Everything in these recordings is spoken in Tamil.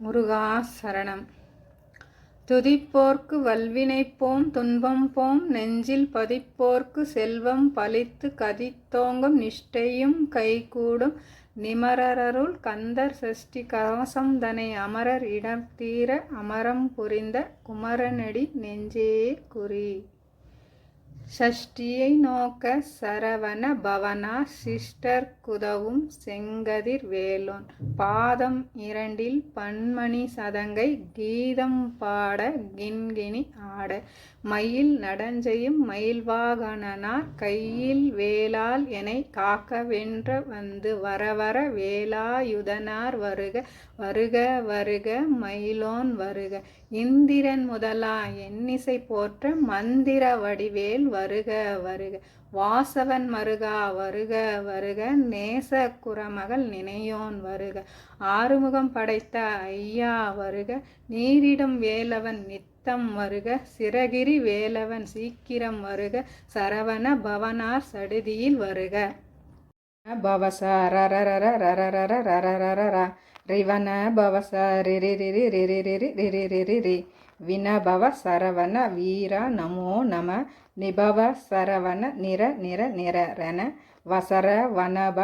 முருகா சரணம். துதிப்போர்க்கு வல்வினை போம் துன்பம் போம் நெஞ்சில் பதிப்போர்க்கு செல்வம் பலித்து கதித்தோங்கும் நிஷ்டையும் கைகூடும் நிமரருள் கந்தர் சஷ்டி கவசம் தனை அமரர் இடர்தீர அமரம் புரிந்த குமரனடி நெஞ்சே குறி. சஷ்டியை நோக்க சரவண பவனா சிஸ்டர் குதவும் செங்கதிர் வேலோன். பாதம் இரண்டில் பன்மணி சதங்கை கீதம் பாட கிண்கிணி ஆட. மயில் நடஞ்செய்யும் மயில்வாகனனார் கையில் வேலால் எனை காக்க வென்ற வந்து வரவர வேலாயுதனார் வருக வருக வருக மயிலோன் வருக. இந்திரன் முதலா எண்ணிசை போற்ற மந்திர வடிவேல் வருக வருக. வாசவன் மருகா வருக வருக. நேச குரமகள் நினையோன் வருக. ஆறுமுகம் படைத்த ஐயா வருக. நீரிடும் வேலவன் சித்தம் வருக சிறகிரி வேலவன் சீக்கிரம் வருக சரவண பவனார் சடுதியில் வருக. பவச ரரரர ரரரர ரரரர ரிவன பவச ரிரி ரிரி ரிரி ரிரி ரிரி ரிரி ரி வினபவ சரவண வீரா நமோ நம நிபவ சரவண நிர நிர நிரன வசர வனப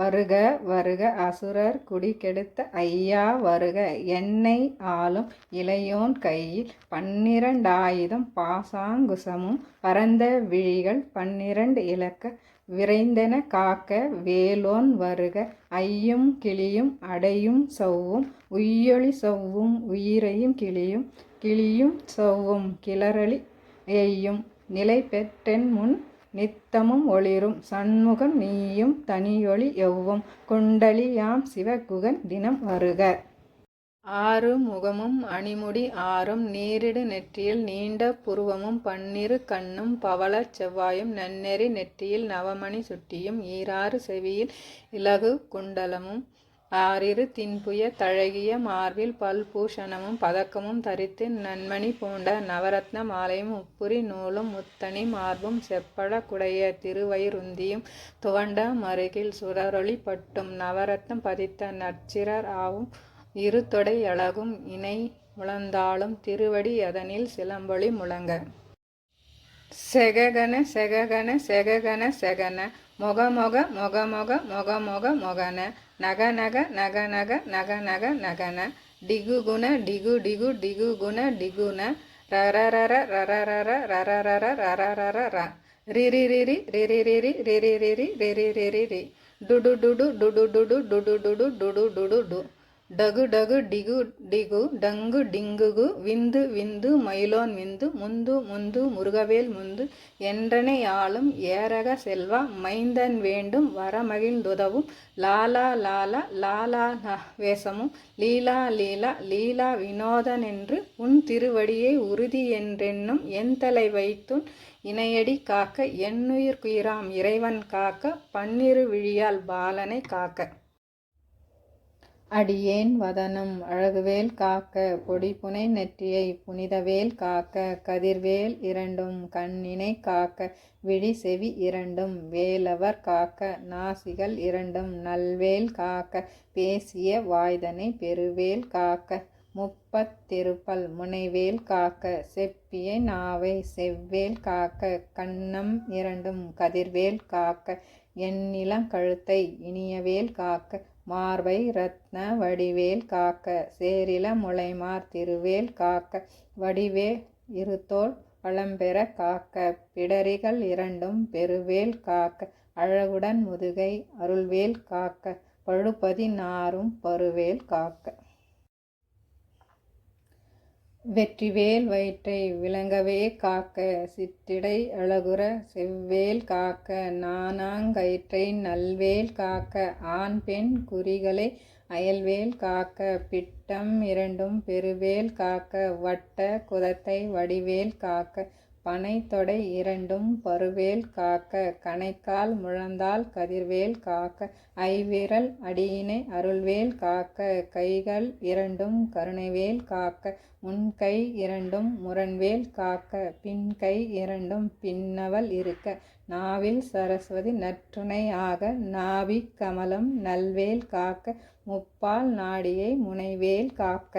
வருக வருக அசுரர் குடி கெடுத்த ஐயா வருக. என்னை ஆளும் இளையோன் கையில் பன்னிரண்டாயுதம் பாசாங்குசமும் பரந்த விழிகள் பன்னிரண்டு இலக்க விரைந்தென காக்க வேலோன் வருக. ஐயும் கிளியும் அடையும் சவ்வும் உய்யொளி சவ்வும் உயிரையும் கிளியும் கிளியும் சவ்வும் கிளறளி எய்யும் நிலை பெற்றென் முன் நித்தமும் ஒளிரும். சண்முகம் நீயும் தனியொளி எவ்வும். குண்டலியாம் சிவகுகன் தினம் வருக. ஆறு முகமும் அணிமுடி ஆறும். நீரிடு நெற்றியில் நீண்ட புருவமும். பன்னிரு கண்ணும் பவளச் செவ்வாயும். நன்னெறி நெற்றியில் நவமணி சுட்டியும். ஈராறு செவியில் இலகு குண்டலமும். ஆறிரு தின்புய தழகிய மார்பில் பல்பூஷணமும் பதக்கமும் தரித்து நன்மணி பூண்ட நவரத்ன மாலையும் உப்புரி நூலும் முத்தனி மார்பும் செப்பழ குடைய திருவயிருந்தியும் துவண்ட மருகில் சுடரொளி பட்டும் நவரத்னம் பதித்த நற்சிரர் ஆவும் இரு தொடை அழகும் இணை உழந்தாலும் திருவடி அதனில் சிலம்பொளி முழங்க. செககன செககன செககன செகன నగ నగ నగ నగ నగ నగ నగన డిగు గుణ డిగు డిగు డిగు గుణ డిగున రరరర రరరర రరరర రరరర ర రి రి రి రి రి రి రి రి రి రి రి రి రి రి రి రి డుడు డుడు డుడు డుడు డుడు డుడు డుడు డుడు డుడు డు டகு டகு டிகு டிகு டங்கு டிங்குகு விந்து விந்து மயிலோன் விந்து முந்து முந்து முருகவேல் முந்து என்றனை ஆளும் ஏரக செல்வா மைந்தன் வேண்டும் வரமகிழ்ந்துதவும் லாலா லாலா லாலா வேசமும் லீலா லீலா லீலா வினோதன் என்று உன் திருவடியை உறுதி என்றென்னும் என் தலை வைத்துன் இணையடி காக்க என்னுயிர் குயிராம் இறைவன் காக்க பன்னிரு விழியால் பாலனை காக்க. அடியேன் வதனம் அழகுவேல் காக்க பொடிப்புனை நெற்றியை புனிதவேல் காக்க கதிர்வேல் இரண்டும் கண்ணினை காக்க விழி செவி இரண்டும் வேலவர் காக்க நாசிகள் இரண்டும் நல்வேல் காக்க பேசிய வாய்தனை பெருவேல் காக்க முப்பத்திருப்பல் முனைவேல் காக்க செப்பிய நாவை செவ்வேல் காக்க கண்ணம் இரண்டும் கதிர்வேல் காக்க எண்ணிலம் கழுத்தை இனியவேல் காக்க மார்பை ரத்ன வடிவேல் காக்க சேரில முளைமார் திருவேல் காக்க வடிவே இருத்தோல் பழம்பெற காக்க பிடரிகள் இரண்டும் பெருவேல் காக்க அழகுடன் முதுகை அருள்வேல் காக்க பழுப்பதி நாரும் பருவேல் காக்க. வெற்றிவேல் வயிற்றை விளங்கவே காக்க சிற்றிடை அழகுற செவ்வேல் காக்க நானாங்கயிற்றை நல்வேல் காக்க ஆண் பெண் குறிகளை அயல்வேல் காக்க பிட்டம் இரண்டும் பெருவேல் காக்க வட்ட குதத்தை வடிவேல் காக்க பனை தொடை இரண்டும் பருவேல் காக்க கணைக்கால் முழந்தால் கதிர்வேல் காக்க ஐவிரல் அடியினை அருள்வேல் காக்க கைகள் இரண்டும் கருணைவேல் காக்க முன்கை இரண்டும் முரண்வேல் காக்க பின்கை இரண்டும் பின்னவல் இருக்க நாவில் சரஸ்வதி நற்றுணை ஆக நாவி கமலம் நல்வேல் காக்க முப்பால் நாடியை முனைவேல் காக்க.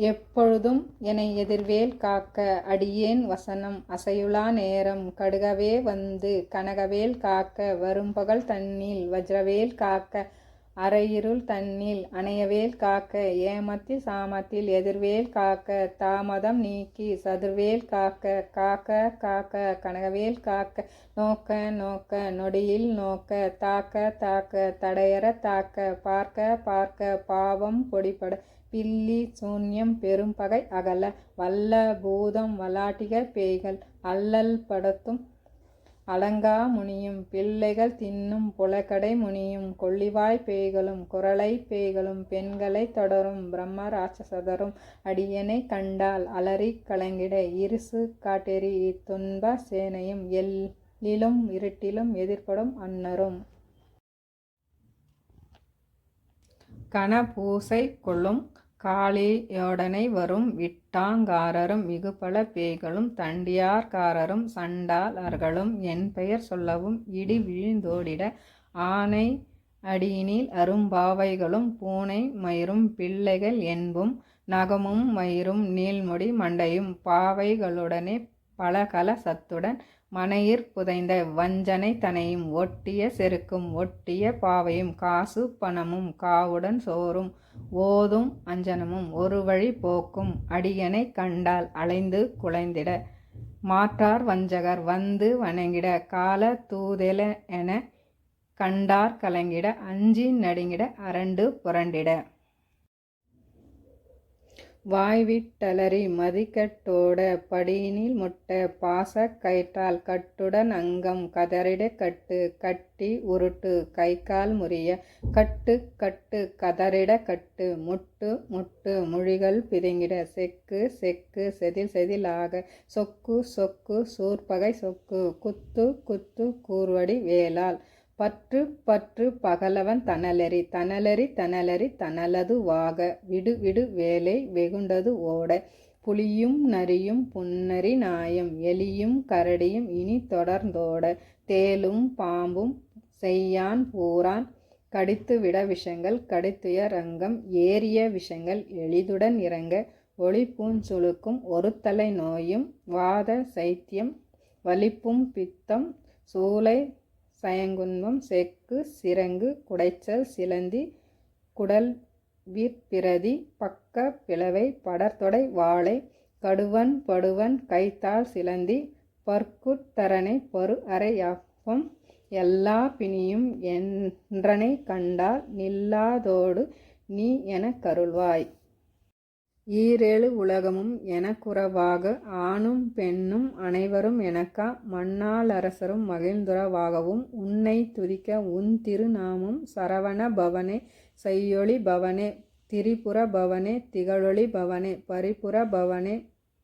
எப்பொழுதும் என்னை எதிர்வேல் காக்க அடியேன் வசனம். அசையுளா நேரம் கடுகவே வந்து கனகவேல் காக்க வரும்பகல் தன்னில் வஜ்ரவேல் காக்க அரையிருள் தன்னில் அணையவேல் காக்க ஏமத்தி சாமத்தில் எதிர்வேல் காக்க தாமதம் நீக்கி சதுர்வேல் காக்க காக்க காக்க கனகவேல் காக்க நோக்க நோக்க நொடியில் நோக்க தாக்க தாக்க தடையற தாக்க பார்க்க பார்க்க பாவம் பொடிபட பில்லி சூன்யம் பெரும்பகை அகல. வல்ல பூதம் வலாட்டிகர் பேய்கள். அல்லல் படுத்தும் அலங்கா முனியும். பிள்ளைகள் தின்னும் புலக்கடை முனியும். கொள்ளிவாய் பேய்களும் குரலை பேய்களும் பெண்களை தொடரும். பிரம்ம ராட்சசதரும் அடியனை கண்டால் அலறி கலங்கிட. இருசு காட்டெறி துன்ப சேனையும் எல்லிலும் இருட்டிலும் எதிர்ப்படும் அன்னரும். கணபூசை கொள்ளும் காளியோடனை வரும் விட்டாங்காரரும் மிகுபல பேய்களும் தண்டியார்காரரும் சண்டாளர்களும் என் பெயர் சொல்லவும் இடி விழுந்தோடிட ஆனை அடியினில் அரும்பாவைகளும் பூனை மயிரும் பிள்ளைகள் என்பும் நகமும் மயிரும் நீள்முடி மண்டையும் பாவைகளுடனே பலகல சத்துடன் மனையிற் புதைந்த வஞ்சனை தனையும் ஒட்டிய செருக்கும் ஒட்டிய பாவையும் காசு பணமும் காவுடன் சோறும் ஓதும் அஞ்சனமும் ஒரு வழி போக்கும் அடியனை கண்டால் அலைந்து குலைந்திட. மாற்றார் வஞ்சகர் வந்து வணங்கிட கால தூதெல என கண்டார் கலங்கிட அஞ்சி நடுங்கிட அரண்டு புரண்டிட. வாய்விட்டலறி மதிக்கட்டோட படியினில் முட்ட பாசக் கயிற்றால் கட்டுடன் அங்கம் கதறிட கட்டு கட்டி உருட்டு கைகால் முறிய கட்டு கட்டு கதறிட கட்டு முட்டு முட்டு மொழிகள் பிதுங்கிட செக்கு செக்கு செதில் செதிலாக சொக்கு சொக்கு சூர்பகை சொக்கு குத்து குத்து கூர்வடி வேலால் பற்று பற்று பகலவன் தனலெறி தனலெறி தனலெறி தனலதுவாக விடு விடு வேலை வெகுண்டது ஓட. புலியும் நரியும் புன்னரி நாயும். எலியும் கரடியும் இனி தொடர்ந்தோட. தேலும் பாம்பும் செய்யான் பூரான். கடித்துவிட விஷங்கள் கடித்துய ரங்கம். ஏறிய விஷங்கள் எளிதுடன் இறங்க. ஒளி பூஞ்சுழுக்கும் ஒருத்தலை நோயும். வாத சைத்தியம். வலிப்பும் பித்தம். சூளை சயங்குன்மம் செக்கு சிரங்கு குடைச்சல் சிலந்தி குடல் வீர்பிரதி பக்க பிளவை படர்தொடை வாழை கடுவன் படுவன் கைத்தாள் சிலந்தி பற்குத்தரனை பரு அறையாப்பம் எல்லா பிணியும் என்றனை கண்டால் நில்லாதோடு நீ எனக் கருள்வாய். ஈரேழு உலகமும் எனக்குறவாக ஆணும் பெண்ணும் அனைவரும் எனக்கா மண்ணாளரசரும் மகிழ்ந்துறவாகவும் உன்னை துதிக்க உன் திருநாமம் சரவண பவனே செய்யொளி பவனே திரிபுர பவனே திகழொளி பவனே பரிபுர பவனே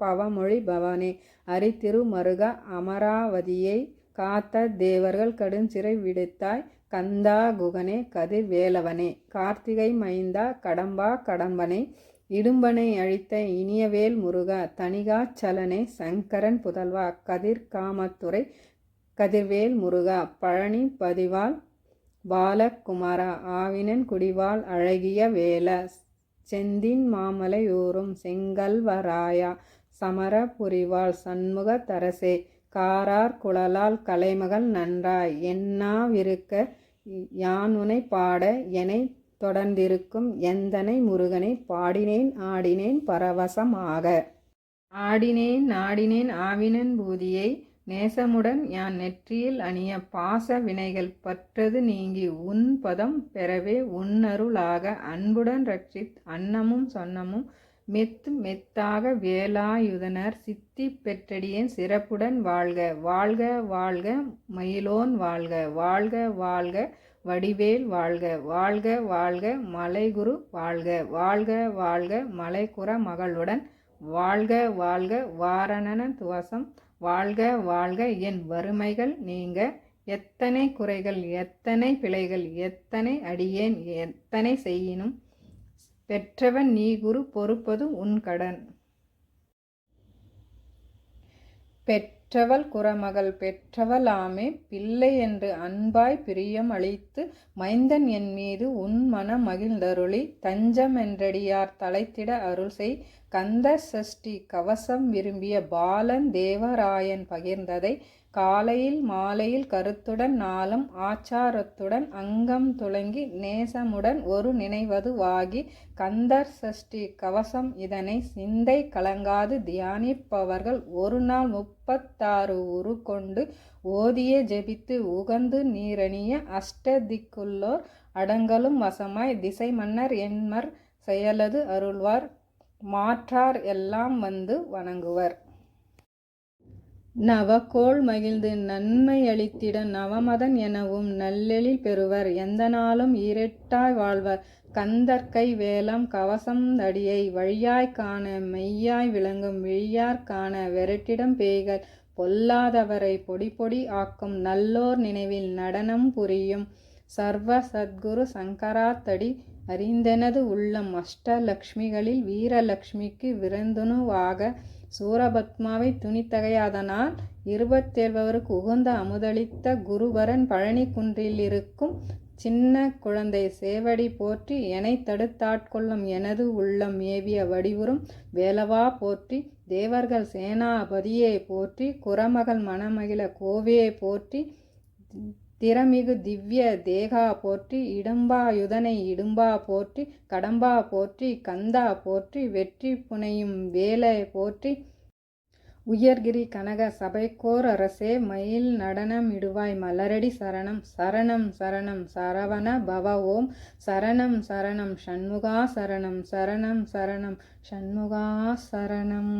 பவமொழி பவனே. அரித்திரு மருக அமராவதியை காத்த தேவர்கள் கடுஞ்சிறை விடுத்தாய் கந்தா குகனே கதிர் வேலவனே. கார்த்திகை மைந்தா கடம்பா கடம்பனை இடும்பனை அழித்த இனியவேல் முருகா தணிகாச்சலனே சங்கரன் புதல்வா கதிர் காமத்துறை கதிர்வேல் முருகா பழனி பதிவால் பாலகுமாரா ஆவினன் குடிவாள் அழகிய வேல செந்தின் மாமலையூரும் செங்கல்வராயா சமர புரிவாள் சண்முக தரசே காரார் குழலால் கலைமகள் நன்றாய் என்னாவிருக்க யான் உனை பாட எனை தொடர்ந்திருக்கும் எந்தனை முருகனை பாடினேன் ஆடினேன் பரவசமாக. ஆடினேன் நாடினேன் ஆவினன் பூதியை நேசமுடன் யான் நெற்றியில் அணிய பாச வினைகள் பற்றது நீங்கி உன் பதம் பெறவே உன்னருளாக அன்புடன் ரட்சித் அன்னமும் சொன்னமும் மெத்து மெத்தாக வேலாயுதனர் சித்தி பெற்றடியேன் சிறப்புடன் வாழ்க வாழ்க வாழ்க மயிலோன் வாழ்க வாழ்க வாழ்க வடிவேல் வாழ்க வாழ்க வாழ்க மலைகுரு வாழ்க வாழ்க வாழ்க மலைக்குற மகளுடன் வாழ்க வாழ்க வாரணன துவசம் வாழ்க வாழ்க என் வறுமைகள் நீங்க எத்தனை குறைகள் எத்தனை பிழைகள் எத்தனை அடியேன் எத்தனை செய்யினும் பெற்றவன் நீ குரு பொறுப்பது உன் கடன். பெற்ற பெற்றவள் குறமகள் பெற்றவள் ஆமே பிள்ளை என்று அன்பாய் பிரியம் அளித்து மைந்தன் என் மீது உன் மன மகிழ்ந்தருளி தஞ்சம் என்றடியார் தலைத்திட அருள்செய் கந்த சஷ்டி கவசம் விரும்பிய பாலன் தேவராயன் பகிர்ந்ததை காலையில் மாலையில் கருத்துடன் நாளும் ஆச்சாரத்துடன் அங்கம் துளங்கி நேசமுடன் ஒரு நினைவதுவாகி கந்தர் சஷ்டி கவசம் இதனை சிந்தை கலங்காது தியானிப்பவர்கள் ஒரு நாள் முப்பத்தாறு உரு கொண்டு ஓதிய ஜெபித்து உகந்து நீரணிய அஷ்டதிக்குள்ளோர் அடங்கலும் வசமாய் திசை மன்னர் என்மர் செயலது அருள்வார். மாற்றார் எல்லாம் வந்து வணங்குவர். நவக்கோள் மகிழ்ந்து நன்மையளித்திட நவமதன் எனவும் நல்லெழில் பெறுவர். எந்த நாளும் இரட்டாய் வாழ்வர். கந்தற்கை வேலம் கவசம் தடியை வழியாய் காண மெய்யாய் விளங்கும் விழியார் காண வெரட்டிடம் பேய்கள் பொல்லாதவரை பொடி பொடி ஆக்கும். நல்லோர் நினைவில் நடனம் புரியும். சர்வ சத்குரு சங்கராத்தடி அறிந்தெனது உள்ளம். அஷ்டலக்ஷ்மிகளில் வீரலக்ஷ்மிக்கு விருந்துணுவாக சூரபத்மாவை துணித்தகையாதனால் இருபத்தேழ்பவருக்கு உகந்த அமுதளித்த குருவரன் பழனி குன்றிலிருக்கும் சின்ன குழந்தை சேவடி போற்றி எனை தடுத்தாட்கொள்ளும் எனது உள்ளம் ஏவிய வடிவுறும் வேலவா போற்றி தேவர்கள் சேனாபதியே போற்றி குரமகள் மணமகிழ கோவையை போற்றி திறமிகு திவ்ய தேகா போற்றி இடும்பாயுதனை இடும்பா போற்றி கடம்பா போற்றி கந்தா போற்றி வெற்றி புனையும் வேலை போற்றி. உயர்கிரி கனக சபைக்கோர் அரசே மயில் நடனமிடுவாய் மலரடி சரணம். சரணம் சரணம் சரவண பவ ஓம். சரணம் சரணம் ஷண்முகா சரணம். சரணம் சரணம் ஷண்முகா சரணம்.